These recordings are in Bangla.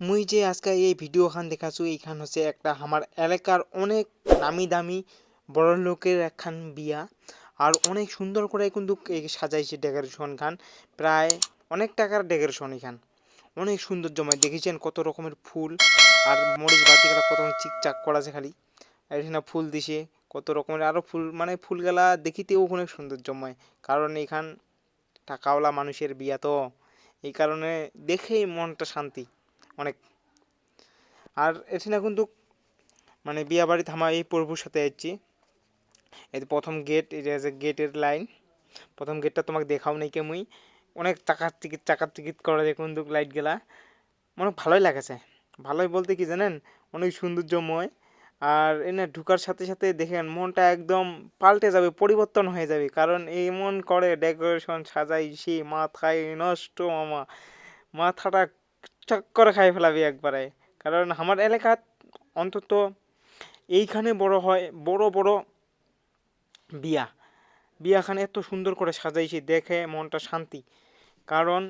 মুই যে আজকে এই ভিডিওখান দেখাছো এইখান হচ্ছে একটা আমার এলাকার অনেক নামি দামি বড় লোকের একখান বিয়া। আর অনেক সুন্দর করে কিন্তু সাজাইছে ডেকোরেশন খান। প্রায় অনেক টাকার ডেকোরেশন এখান অনেক সুন্দর জমায়। দেখেছেন কত রকমের ফুল। আর মরিচ বাতিগুলা কত চিকচাক করা আছে খালি। আর এখানে ফুল দিছে কত রকমের। আরও ফুল মানে ফুলগুলা দেখিতেও অনেক সুন্দর জমায়। কারণ এখান টাকাওয়ালা মানুষের বিয়া তো। এই কারণে দেখেই মনটা শান্তি। অনেক। আর এখানে কিন্তু মানে বিয়া বাড়িতে আমার এই প্রভুর সাথে যাচ্ছি। এই প্রথম গেট এটা যে গেটের লাইন প্রথম গেটটা তোমাকে দেখাও নাই কে মুই। অনেক টাকার টিকিট টাকার টিকিট করা যায় কিন্তু লাইট গেলা। মনে ভালোই লাগেছে। ভালোই বলতে কি জানেন? অনেক সৌন্দর্যময়। আর এনে ঢুকার সাথে সাথে দেখেন মনটা একদম পাল্টে যাবে, পরিবর্তন হয়ে যাবে। কারণ এমন করে ডেকোরেশন সাজাই সে মাথায় নষ্ট মামা। মাথাটা চক্কর খাই ফেলাবি একবারে। কারণ আমার এলাকাত অন্তত এইখানে বড় হয়, বড় বড় বিয়া। বিয়াখানে এত সুন্দর করে সাজাইছি, দেখে মনটা শান্তি। কারণ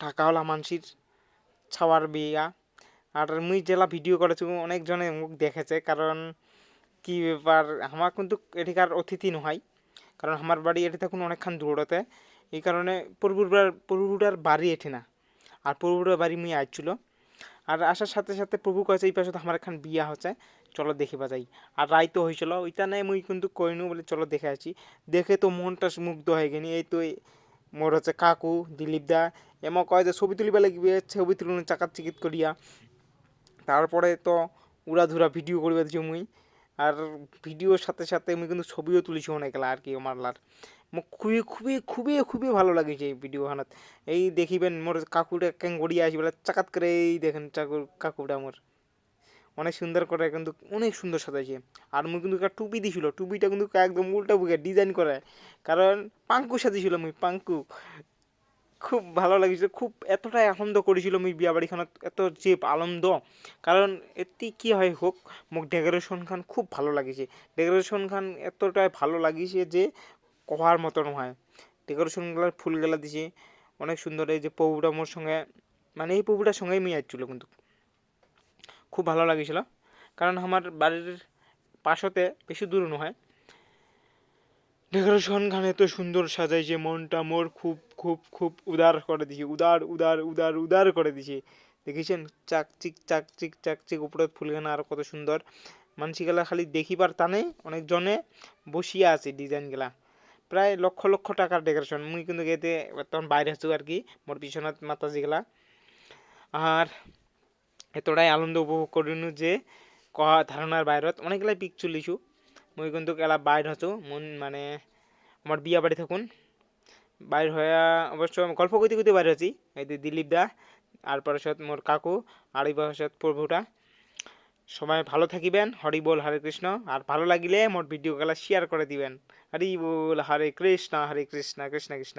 টাকাওয়ালা মানসির ছাওয়ার বিয়া। আর মুই জেলা ভিডিও করেছি, অনেকজনে মুখ দেখেছে। কারণ কি ব্যাপার, আমার কিন্তু এটিকার অতিথি নহাই। কারণ আমার বাড়ি এটি তখন অনেকক্ষণ দূরতে এই কারণে পূর্বুটার পূর্বুটার বাড়ি এটি না। আর পূর্বুটার বাড়ি মুই আইছিল। আর আসার সাথে সাথে প্রভু কয়েছে এই পাশে আমার এখন বিয়া হচ্ছে, চলো দেখিবা যাই আর রায় তো হয়েছিল ওইটা নেই মুই কিন্তু কইনু বলে, চলো দেখে আসি। দেখে তো মনটা মুগ্ধ হয়ে গেনি। এই তো মোর হচ্ছে কাকু, দিলীপ দা, এমন কয় যে, ছবি তুলিবা লাগবে, ছবি তুলুন চাকার চিকিত করিয়া। তারপরে তো উড়াধুরা ভিডিও করিবা দিছি মুই। আর ভিডিওর সাথে সাথে মুই কিন্তু ছবিও তুলিছি অনেকলা আর কি আমার লার মোক খুবই খুবই খুবই খুবই ভালো লাগিছে এই ভিডিওখানত এই দেখিবেন মোর কাকুটা কেন গড়িয়ে আসি বলে চাকাত করে এই দেখেন চাকুর কাকুটা মোর অনেক সুন্দর করে কিন্তু অনেক সুন্দর সাজাইছে। আর মুই কিন্তু একটা টুপি দিছিল, টুপিটা কিন্তু একদম উল্টা বুকে ডিজাইন করে কারণ পাঙ্কু সাজিছিল মুই পাঙ্কু খুব ভালো লাগিছে, খুব এতটাই আনন্দ করেছিল মুই বিয়া বাড়িখানত এত যে আনন্দ। কারণ এতে কি হয় হোক মোক ডেকোরেশনখান খুব ভালো লাগিছে। ডেকোরেশনখান এতটাই ভালো লাগিছে যে কহার মতো নয় ডেকোরেশনগুলার ফুলগুলা দিছে। অনেক সুন্দর এই যে প্রভুটা মোর সঙ্গে মানে এই প্রভুটার সঙ্গেই মেয়ে আসছিল কিন্তু। খুব ভালো লাগিছিল। কারণ আমার বাড়ির পাশতে বেশি দূর নয়। ডেকোরেশন খান এত সুন্দর সাজাইছে, মনটা মোর খুব খুব খুব উদার করে দিছে। উদার উদার উদার উদার করে দিছে। দেখেছেন? চাকচিক চাকচিক চাকচিক উপরে ফুলখানা আর কত সুন্দর। মানসিগুলা খালি দেখিবার টানে অনেকজনে বসিয়া আছে ডিজাইনগুলা প্রায় লক্ষ লক্ষ টাকার ডেকোরেশন মুই কিন্তু এতে তখন বাইরে আছো আর কি, মোর পিছনত মাতাজিগুলা আর এতটাই আনন্দ উপভোগ করিনু যে, কহা ধারণার বাইরত অনেকগুলাই পিক তুলিছো মুই কিন্তু এলা বাইর হতো মন মানে আমার বিয়া বাড়ি থাকুন। বাইর হয়ে অবশ্য গল্প করতে করতে বাইর হচ্ছি এই দিলীপ দা, আর পাশত মোর কাকু, আর এই পাশত প্রভুটা। সবাই ভালো থাকিবেন। হরি বল, হরে কৃষ্ণ। আর ভালো লাগিলে মোর ভিডিও গুলা শেয়ার করে দিবেন। হরি বল, হরে কৃষ্ণ হরে কৃষ্ণ কৃষ্ণ কৃষ্ণ।